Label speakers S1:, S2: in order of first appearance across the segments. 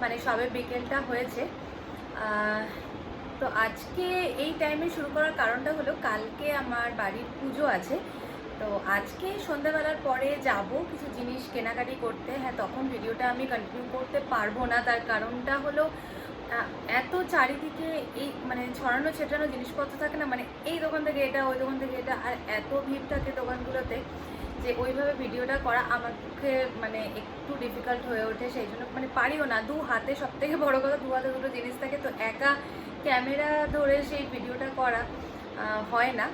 S1: মানে সবে বিকেলটা হয়েছে। তো আজকে এই টাইমে শুরু করার কারণটা হলো কালকে আমার বাড়ির পুজো আছে। তো আজকে সন্ধ্যাবেলার পরে যাব, কিছু জিনিস কেনাকাটি করতে। হ্যাঁ তখন ভিডিওটা আমি কন্টিনিউ করতে পারব না। তার কারণটা হলো এত চারিদিকে এই মানে ছড়ানো ছেটানো জিনিসপত্র থাকে না মানে এই দোকান থেকে এটা, ওই দোকান থেকে এটা, আর এত ভিড় থাকে দোকানগুলোতে। যে ওইভাবে ভিডিওটা করা আমার পক্ষে মানে একটু ডিফিকাল্ট হয়ে ওঠে, সেই জন্য মানে পারিও না। দু হাতে সব থেকে বড়ো কথা দু হাতে দুটো জিনিস থাকে, তো একা ক্যামেরা ধরে সেই ভিডিওটা করা হয় না।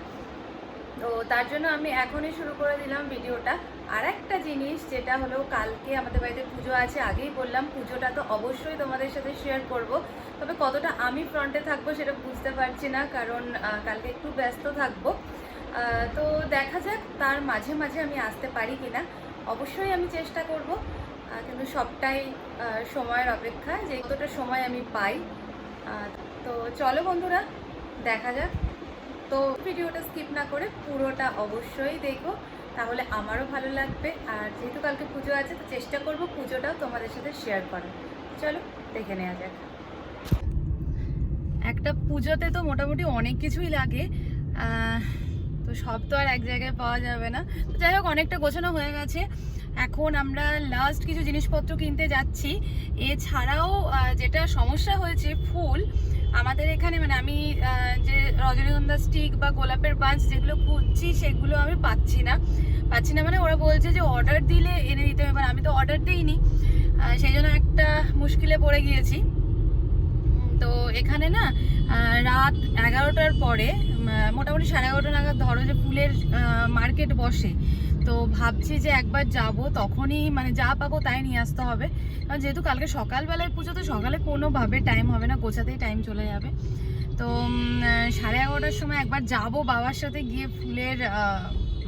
S1: তো তার জন্য আমি এখনই শুরু করে দিলাম ভিডিওটা। আর একটা জিনিস যেটা হলো, কালকে আমাদের বাড়িতে পুজো আছে, আগেই বললাম, পুজোটা তো অবশ্যই তোমাদের সাথে শেয়ার করব। তবে কতটা আমি ফ্রন্টে থাকব সেটা বুঝতে পারছি না, কারণ কালকে একটু ব্যস্ত থাকব। তো দেখা যাক তার মাঝে মাঝে আমি আসতে পারি কি না অবশ্যই আমি চেষ্টা করব কিন্তু সবটাই সময়ের অপেক্ষা, যে কতটা সময় আমি পাই। তো চলো বন্ধুরা, দেখা যাক। তো ভিডিওটা স্কিপ না করে পুরোটা অবশ্যই দেখো, তাহলে আমারও ভালো লাগবে। আর যেহেতু কালকে পুজো আছে, তো চেষ্টা করব পুজোটাও তোমাদের সাথে শেয়ার করার। চলো, দেখে নেওয়া যাক। একটা পুজোতে তো মোটামুটি অনেক কিছুই লাগে। সব তো আর এক জায়গায় পাওয়া যাবে না। তো যাই হোক, অনেকটা গোছানো হয়ে গেছে। এখন আমরা লাস্ট কিছু জিনিসপত্র কিনতে যাচ্ছি। এছাড়াও যেটা সমস্যা হয়েছে, ফুল। আমাদের এখানে মানে আমি যে রজনীগন্ধা স্টিক বা গোলাপের বাঞ্চ যেগুলো খুঁজছি, সেগুলো আমি পাচ্ছি না। পাচ্ছি না মানে ওরা বলছে যে অর্ডার দিলে এনে দিতে হবে আমি তো অর্ডার দিইনি। সেই জন্য একটা মুশকিলে পড়ে গিয়েছি। তো এখানে না রাত এগারোটার পরে মোটামুটি সাড়ে এগারোটা নাগাদ ধরো যে ফুলের মার্কেট বসে। তো ভাবছি যে একবার যাব, তখনই মানে যা পাবো তাই নিয়ে আসতে হবে। কারণ যেহেতু কালকে সকালবেলায় পুজো, তো সকালে কোনোভাবে টাইম হবে না, গোছাতেই টাইম চলে যাবে। তো সাড়ে এগারোটার সময় একবার যাব বাবার সাথে গিয়ে ফুলের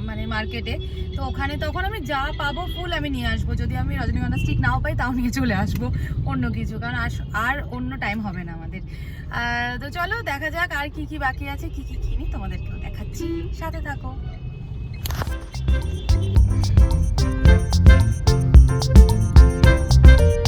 S1: মানে মার্কেটে তো ওখানে তখন আমি যা পাবো ফুল আমি নিয়ে আসব। যদি আমি রজনীগন্ধা স্টিক নাও পাই, তাও নিয়ে চলে আসব। অন্য কিছু। কারণ আর অন্য টাইম হবে না আমাদের। তো চলো, দেখা যাক আর কি কি বাকি আছে, কি কি কিনি তোমাদেরকেও দেখাচ্ছি। সাথে থাকো।
S2: মোটামুটি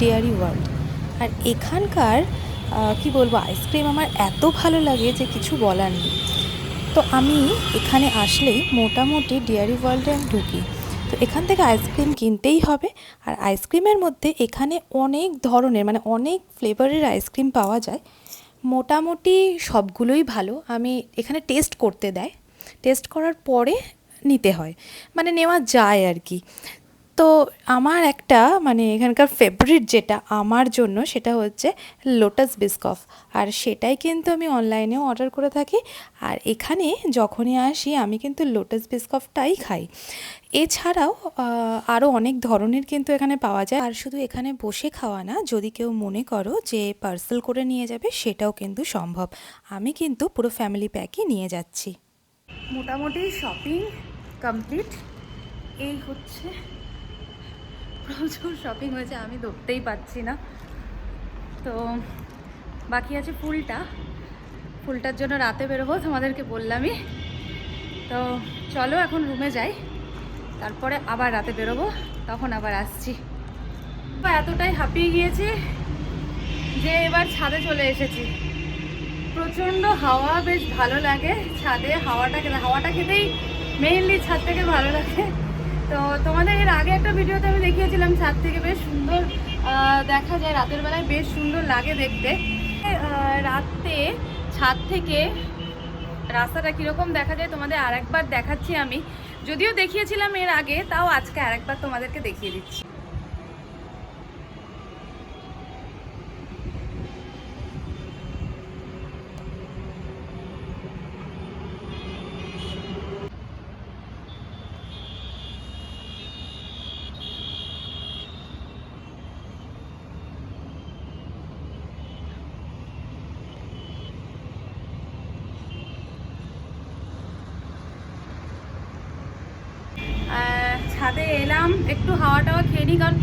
S2: ডেয়ারি ওয়ার্ল্ড। আর এখানকার কি বলব আইসক্রিম আমার এত ভালো লাগে যে কিছু বলার নেই। তো আমি এখানে আসলেই মোটামুটি ডেয়ারি ওয়ার্ল্ডে আমি ঢুকি। তো এখান থেকে আইসক্রিম কিনতেই হবে। আর আইসক্রিমের মধ্যে এখানে অনেক ধরনের মানে অনেক ফ্লেভারের আইসক্রিম পাওয়া যায়। মোটামুটি সবগুলোই ভালো। আমি এখানে টেস্ট করতে দেয়। টেস্ট করার পরে নিতে হয়। মানে নেওয়া যায় আর কি। তো আমার একটা মানে এখানকার ফেভারিট যেটা আমার জন্য সেটা হচ্ছে লোটাস বিস্কফ আর সেটাই কিন্তু আমি অনলাইনেও অর্ডার করে থাকি। আর এখানে যখনই আসি আমি কিন্তু লোটাস বিস্কফটাই খাই। এছাড়াও আরও অনেক ধরনের কিন্তু এখানে পাওয়া যায়। আর শুধু এখানে বসে খাওয়া না, যদি কেউ মনে করো যে পার্সেল করে নিয়ে যাবে, সেটাও কিন্তু সম্ভব। আমি কিন্তু পুরো ফ্যামিলি প্যাকই নিয়ে যাচ্ছি।
S1: মোটামুটি শপিং কমপ্লিট এই হচ্ছে প্রচুর শপিং হয়েছে, আমি ধরতেই পাচ্ছি না। তো বাকি আছে ফুলটা। ফুলটার জন্য রাতে বেরোবো, তোমাদেরকে বললামই। তো চলো এখন রুমে যাই। তারপরে আবার রাতে বেরোবো, তখন আবার আসছি। বা এতটাই হাঁপিয়ে গিয়েছি যে এবার ছাদে চলে এসেছি। প্রচণ্ড হাওয়া, বেশ ভালো লাগে। ছাদে হাওয়াটা খেতে, হাওয়াটা খেতেই মেইনলি ছাদ থেকে ভালো লাগে। তো তোমাদের এর আগে একটা ভিডিওতে আমি দেখিয়েছিলাম ছাদ থেকে বেশ সুন্দর দেখা যায় রাতের বেলায় বেশ সুন্দর লাগে দেখতে। রাতে ছাদ থেকে রাস্তাটা কীরকম দেখা যায় তোমাদের আরেকবার দেখাচ্ছি আমি। যদিও দেখিয়েছিলাম এর আগে, তাও আজকে আরেকবার তোমাদেরকে দেখিয়ে দিচ্ছি আহ, ছাদে এলাম একটু হাওয়া টাওয়া খেয়ে নিই কারণ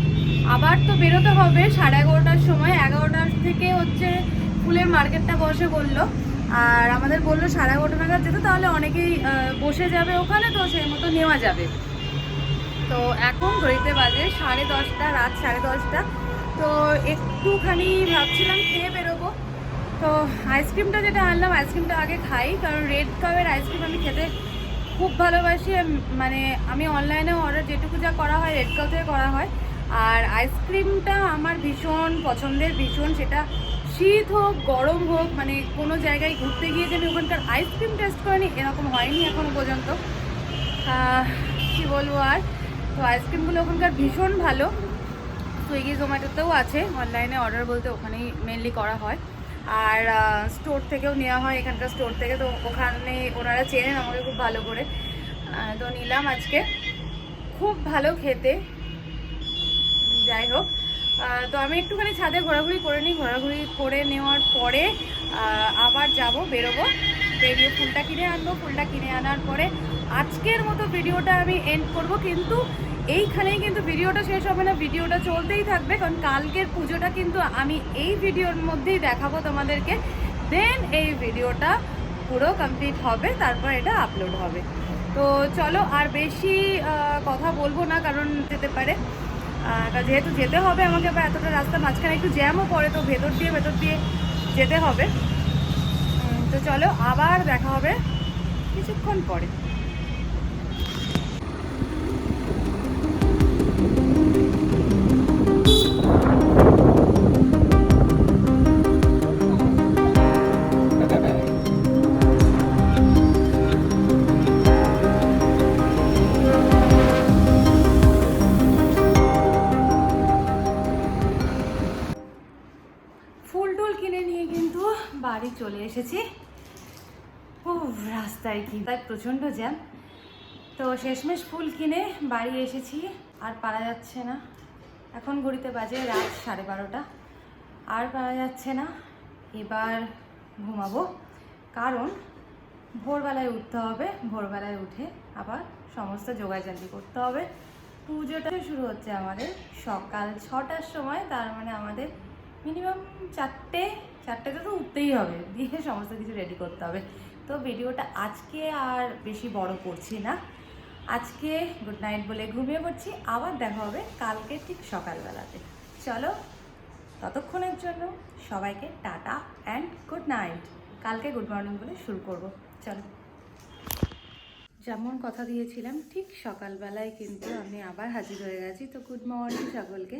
S1: আবার তো বেরোতে হবে সাড়ে এগারোটার সময়। এগারোটার থেকে হচ্ছে ফুলের মার্কেটটা বসে বলল। আর আমাদের বলল সাড়ে এগারোটা নাগাদ যেতে, তাহলে অনেকেই বসে যাবে ওখানে, তো সেই মতো নেওয়া যাবে। তো এখন ঘড়িতে বাজে সাড়ে দশটা, রাত সাড়ে দশটা। তো একটুখানি ভাবছিলাম খেয়ে বেরোবো। তো আইসক্রিমটা যেটা আনলাম, আইসক্রিমটা আগে খাই, কারণ রেড কাপের আইসক্রিম আমি খেতে খুব ভালোবাসি। মানে আমি অনলাইনে অর্ডার, যেটুকু যা করা হয়, রেড কাপ থেকে করা হয়। আর আইসক্রিমটা আমার ভীষণ পছন্দের, ভীষণ সেটা শীত হোক, গরম হোক মানে কোনো জায়গায় ঘুরতে গিয়ে যে আমি ওখানকার আইসক্রিম টেস্ট করিনি, এরকম হয়নি এখনও পর্যন্ত। কী বলব আর? তো আইসক্রিমগুলো ওখানকার ভীষণ ভালো। সুইগি জোম্যাটোতেও আছে, অনলাইনে অর্ডার বলতে ওখানেই মেনলি করা হয়। আর স্টোর থেকেও নেওয়া হয়, এখানকার স্টোর থেকে। তো ওখানে ওনারা চেনেন আমাকে খুব ভালো করে। তো নিলাম আজকে। খুব ভালো খেতে। যাই হোক। তো আমি একটুখানি ছাদে ঘোরাঘুরি করে নিই। ঘোরাঘুরি করে নেওয়ার পরে আবার যাব, বেরোবো। বেরিয়ে ফুলটা কিনে আনব। ফুলটা কিনে আনার পরে আজকের মতো ভিডিওটা আমি এন্ড করব। কিন্তু এইখানেই কিন্তু ভিডিওটা শেষ হবে না। ভিডিওটা চলতেই থাকবে। কারণ কালকের পুজোটা কিন্তু আমি এই ভিডিওর মধ্যেই দেখাবো তোমাদেরকে। দেন এই ভিডিওটা পুরো কমপ্লিট হবে। তারপর এটা আপলোড হবে। তো চলো আর বেশি কথা বলব না, কারণ যেতে পারে। যেহেতু যেতে হবে আমাকে, আবার এতটা রাস্তা মাঝখানে একটু জ্যামও পড়ে, তো ভেতর দিয়ে ভেতর দিয়ে যেতে হবে। তো চলো আবার দেখা হবে কিছুক্ষণ পরে। প্রচণ্ড জ্যাম। তো শেষমেশ ফুল কিনে বাড়ি এসেছি, আর পারা যাচ্ছে না। এখন ঘড়িতে বাজে রাত সাড়ে বারোটা। আর পারা যাচ্ছে না, এবার ঘুমাবো। কারণ ভোরবেলায় উঠতে হবে, ভোরবেলায় উঠে আবার সমস্ত জোগাড়জান্তি করতে হবে। পুজোটা শুরু হচ্ছে আমাদের সকাল ছটার সময়, তার মানে আমাদের মিনিমাম চারটে চারটেতে তো উঠতেই হবে। দিয়ে সমস্ত কিছু রেডি করতে হবে। তো ভিডিওটা আজকে আর বেশি বড় করছি না। আজকে গুড নাইট বলে ঘুমিয়ে পড়ছি। আবার দেখা হবে কালকে ঠিক সকালবেলাতে। চলো ততক্ষণের জন্য সবাইকে টাটা অ্যান্ড গুড নাইট কালকে গুড মর্নিং বলে শুরু করব। চলো। যেমন কথা দিয়েছিলাম, ঠিক সকালবেলায় কিন্তু আমি আবার হাজির হয়ে গেছি। তো গুড মর্নিং সকলকে।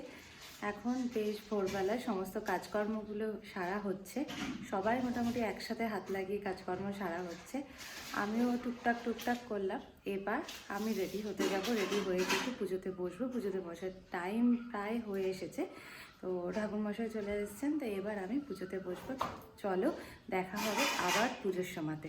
S1: এখন বেশ ভোরবেলায় সমস্ত কাজকর্মগুলো সারা হচ্ছে। সবাই মোটামুটি একসাথে হাত লাগিয়ে কাজকর্ম সারা হচ্ছে। আমিও টুকটাক টুকটাক করলাম। এবার আমি রেডি হতে যাব। রেডি হয়ে কিন্তু পুজোতে বসবো। পুজোতে বসার টাইম প্রায় হয়ে এসেছে। তো ঠাকুরমশাই চলে এসেছেন। তো এবার আমি পুজোতে বসবো। চলো দেখা হবে আবার পুজোর সময়তে।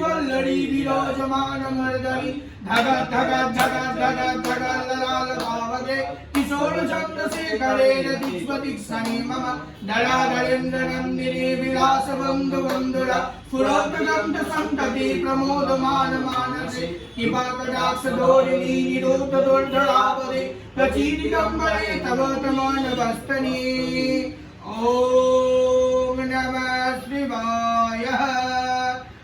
S3: वल्लरी विराजमान मर्दरी धगा धगा धगा धगा धगा ललाल भावगे किशोर चंद्रशेखरे दिक्ष्मदिक्सने मम दलाधरेन्द्र नन्दिनी विलास बन्धु सुन्दरा सुरोत्तगन्ध सन्तति प्रमोदमान मानसे किपाकटाक्ष दोरिणी निरोध दुर्धरापदे प्रचीदिगम्बरे तव तमानवस्तनि ॐ नमः शिवाय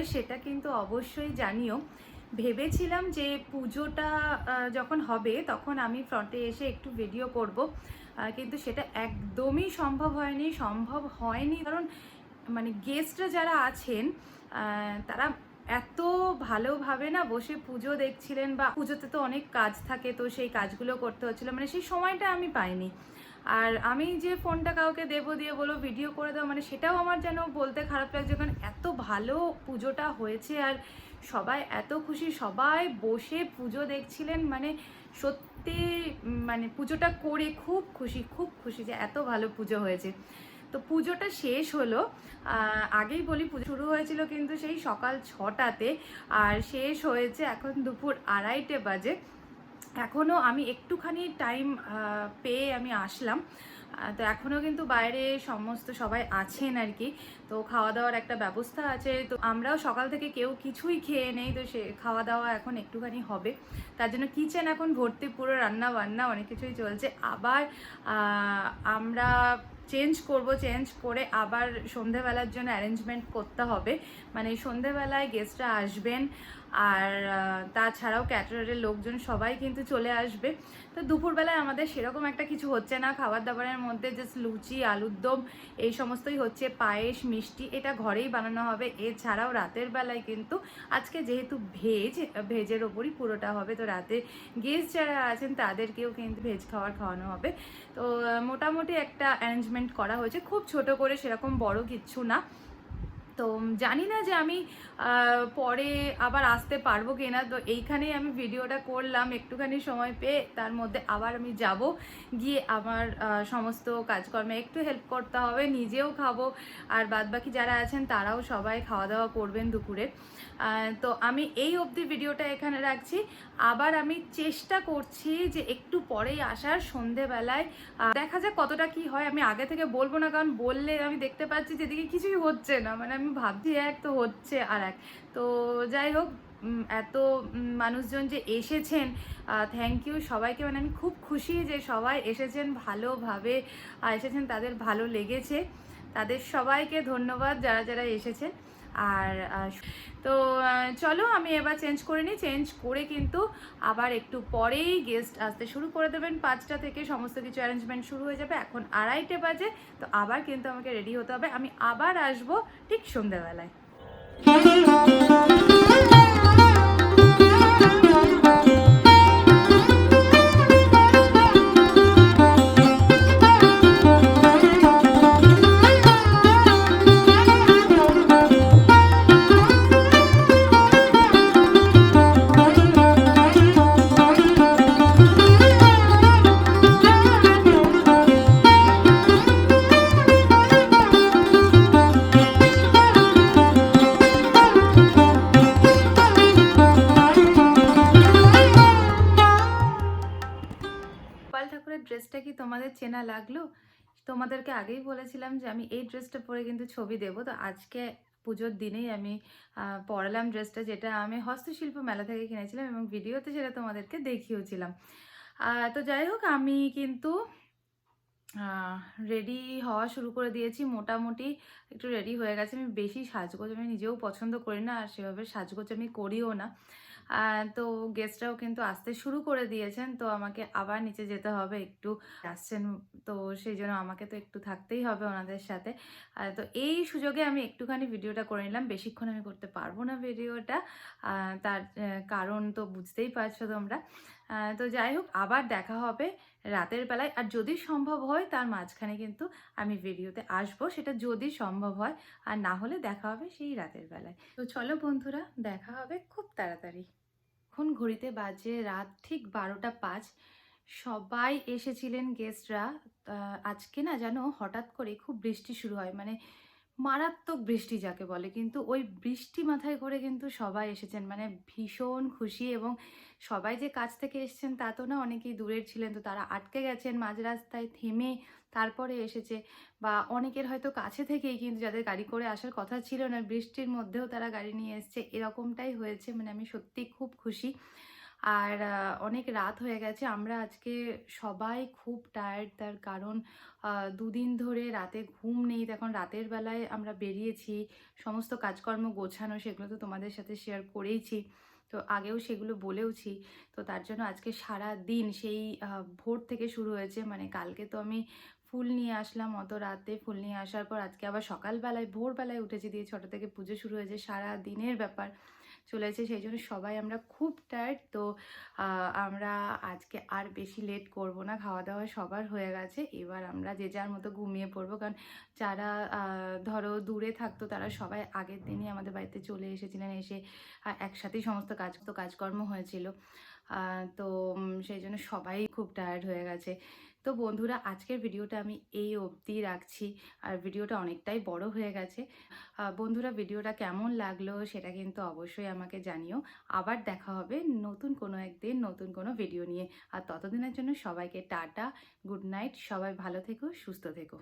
S1: লাগল সেটা কিন্তু অবশ্যই জানিও। ভেবেছিলাম যে পুজোটা যখন হবে তখন আমি ফ্রন্টে এসে একটু ভিডিও করব। কিন্তু সেটা একদমই সম্ভব হয়নি সম্ভব হয়নি কারণ মানে গেস্টরা যারা আছেন তারা এত ভালোভাবে না বসে পুজো দেখছিলেন বা পুজোতে তো অনেক কাজ থাকে, তো সেই কাজগুলো করতে হচ্ছিল মানে সেই সময়টা আমি পাইনি। আর আমি যে ফোনটা কাউকে দেবো দিয়ে বলো ভিডিও করে দাও মানে সেটাও আমার যেন বলতে খারাপ লাগছে কারণ এত ভালো পুজোটা হয়েছে আর সবাই এত খুশি, সবাই বসে পুজো দেখছিলেন মানে সত্যি মানে পুজোটা করে খুব খুশি খুব খুশি যে এত ভালো পুজো হয়েছে। তো পুজোটা শেষ হলো আগেই বলি পুজো শুরু হয়েছিল কিন্তু সেই সকাল ছটাতে, আর শেষ হয়েছে এখন দুপুর আড়াইটে বাজে। এখনও আমি একটুখানি টাইম পেয়ে আমি আসলাম। তো এখনও কিন্তু বাইরে সমস্ত সবাই আছেন আর কি। তো খাওয়া দাওয়ার একটা ব্যবস্থা আছে। তো আমরাও সকাল থেকে কেউ কিছুই খেয়ে নেই, তো সে খাওয়া দাওয়া এখন একটুখানি হবে। তার জন্য কিচেন এখন ভর্তি, পুরো রান্না বান্না অনেক কিছুই চলছে। আবার আমরা চেঞ্জ করব চেঞ্জ করে আবার সন্ধেবেলার জন্য অ্যারেঞ্জমেন্ট করতে হবে। মানে সন্ধেবেলায় গেস্টরা আসবেন। আর তাছাড়াও ক্যাটারারের লোকজন সবাই কিন্তু চলে আসবে। তো দুপুরবেলায় আমাদের সেরকম একটা কিছু হচ্ছে না। খাবার দাবারের মধ্যে জাস্ট লুচি, আলুর দম, এই সমস্তই হচ্ছে পায়েস, মিষ্টি, এটা ঘরেই বানানো হবে। এছাড়াও রাতের বেলায় কিন্তু আজকে যেহেতু ভেজ, ভেজের ওপরই পুরোটা হবে, তো রাতে গেস্ট যারা আছেন তাদেরকেও কিন্তু ভেজ খাবার খাওয়ানো হবে। তো মোটামুটি একটা অ্যারেঞ্জমেন্ট করা হয়েছে। খুব ছোট করে সেরকম বড় কিচ্ছু না। তো জানি না যে আমি পরে আবার আসতে পারব কি না তো এইখানেই আমি ভিডিওটা করলাম, একটুখানি সময় পেয়ে তার মধ্যে আবার আমি যাব। গিয়ে আমার সমস্ত কাজকর্মে একটু হেল্প করতে হবে, নিজেও খাব। আর বাদবাকি যারা আছেন তারাও সবাই খাওয়া দাওয়া করবেন দুপুরে। তো আমি এই অবধি ভিডিওটা এখানে রাখছি। আবার আমি চেষ্টা করছি যে একটু পরেই আসার সন্ধেবেলায়। দেখা যাক কতটা কি হয়, আমি আগে থেকে বলব না, কারণ বললে আমি দেখতে পাচ্ছি যেদিকে কিছুই হচ্ছে না। মানে আমি ভাবছি এক তো হচ্ছে আর এক। তো যাই হোক এত মানুষজন যে এসেছেন থ্যাংক ইউ সবাইকে। মানে আমি খুব খুশি যে সবাই এসেছেন ভালোভাবে এসেছেন, তাদের ভালো লেগেছে। তাদের সবাইকে ধন্যবাদ যারা যারা এসেছেন। আর তো চলো আমি এবার চেঞ্জ করে নিই। চেঞ্জ করে কিন্তু আবার একটু পরেই গেস্ট আসতে শুরু করে দেবেন। পাঁচটা থেকে সমস্ত কিছু অ্যারেঞ্জমেন্ট শুরু হয়ে যাবে। এখন আড়াইটে বাজে, তো আবার কিন্তু আমাকে রেডি হতে হবে। আমি আবার আসব ঠিক সন্ধ্যেবেলায়। তোমাদেরকে আগেই বলেছিলাম যে আমি এই ড্রেসটা পরে কিন্তু ছবি দেব। তো আজকে পুজোর দিনেই আমি পরালাম ড্রেসটা যেটা আমি হস্তশিল্প মেলা থেকে কিনেছিলাম এবং ভিডিওতে সেটা তোমাদেরকে দেখিয়েছিলাম। তো যাই হোক, আমি কিন্তু রেডি হওয়া শুরু করে দিয়েছি। মোটামুটি একটু রেডি হয়ে গেছে। আমি বেশি সাজগোজ আমি নিজেও পছন্দ করি না, আর সেভাবে সাজগোজ আমি করিও না। তো গেস্টরাও কিন্তু আসতে শুরু করে দিয়েছেন। তো আমাকে আবার নিচে যেতে হবে, একটু আসছেন, তো সেই জন্য আমাকে তো একটু থাকতেই হবে ওনাদের সাথে। তো এই সুযোগে আমি একটুখানি ভিডিওটা করে নিলাম। বেশিক্ষণ আমি করতে পারব না ভিডিওটা। তার কারণ তো বুঝতেই পারছ তোমরা। তো যাই হোক, আবার দেখা হবে। রাতের বেলায়। আর যদি সম্ভব হয়, তার মাঝখানে কিন্তু আমি ভিডিওতে আসব। সেটা যদি সম্ভব হয়, আর না হলে দেখা হবে সেই রাতের বেলায়। তো চলো বন্ধুরা, দেখা হবে খুব তাড়াতাড়ি। এখন ঘড়িতে বাজে রাত ঠিক বারোটা পাঁচ। সবাই এসেছিলেন গেস্টরা আজকে না জানো হঠাৎ করে খুব বৃষ্টি শুরু হয়। মানে মারাত্মক বৃষ্টি যাকে বলে, কিন্তু ওই বৃষ্টি মাথায় করে কিন্তু সবাই এসেছেন। মানে ভীষণ খুশি এবং সবাই যে কাছ থেকে এসেছেন তা তো না, অনেকেই দূরের ছিলেন তো তারা আটকে গেছেন মাঝ রাস্তায় থেমে তারপরে এসেছে বা অনেকের হয়তো কাছে থেকেই কিন্তু যাদের গাড়ি করে আসার কথা ছিল না, বৃষ্টির মধ্যেও তারা গাড়ি নিয়ে এসছে। এরকমটাই হয়েছে মানে আমি সত্যি খুব খুশি। আর অনেক রাত হয়ে গেছে। আমরা আজকে সবাই খুব টায়ার্ড তার কারণ দুদিন ধরে রাতে ঘুম নেই। তখন রাতের বেলায় আমরা বেরিয়েছি। সমস্ত কাজকর্ম গোছানো সেগুলো তো তোমাদের সাথে শেয়ার করেইছি। তো আগেও সেগুলো বলেওছি। তো তার জন্য আজকে সারা দিন সেই ভোর থেকে শুরু হয়েছে। মানে কালকে তো আমি ফুল নিয়ে আসলাম অত রাতে ফুল নিয়ে আসার পর আজকে আবার সকালবেলায়, ভোরবেলায় উঠেছি দিয়ে ছটা থেকে পুজো শুরু হয়েছে। সারা দিনের ব্যাপার। চলেছে সেই জন্য সবাই আমরা খুব টায়ার্ড তো আমরা আজকে আর বেশি লেট করব না খাওয়া দাওয়া সবার হয়ে গেছে, এবার আমরা যে যার মতো ঘুমিয়ে পড়ব, কারণ যারা ধরো দূরে থাকতো, তারা সবাই আগের দিনই আমাদের বাড়িতে চলে এসেছিলেন, এসে একসাথেই সমস্ত কাজ, তো কাজকর্ম হয়েছিল তো সেই জন্য সবাই খুব টায়ার্ড হয়ে গেছে। তো বন্ধুরা, আজকের ভিডিওটা আমি এই অবধি রাখছি। আর ভিডিওটা অনেকটাই বড় হয়ে গেছে। বন্ধুরা, ভিডিওটা কেমন লাগল সেটা কিন্তু অবশ্যই আমাকে জানিও। আবার দেখা হবে নতুন কোনো একদিন নতুন কোনো ভিডিও নিয়ে। আর ততদিনের জন্য সবাইকে টাটা, গুড নাইট, সবাই ভালো থেকো, সুস্থ থেকো।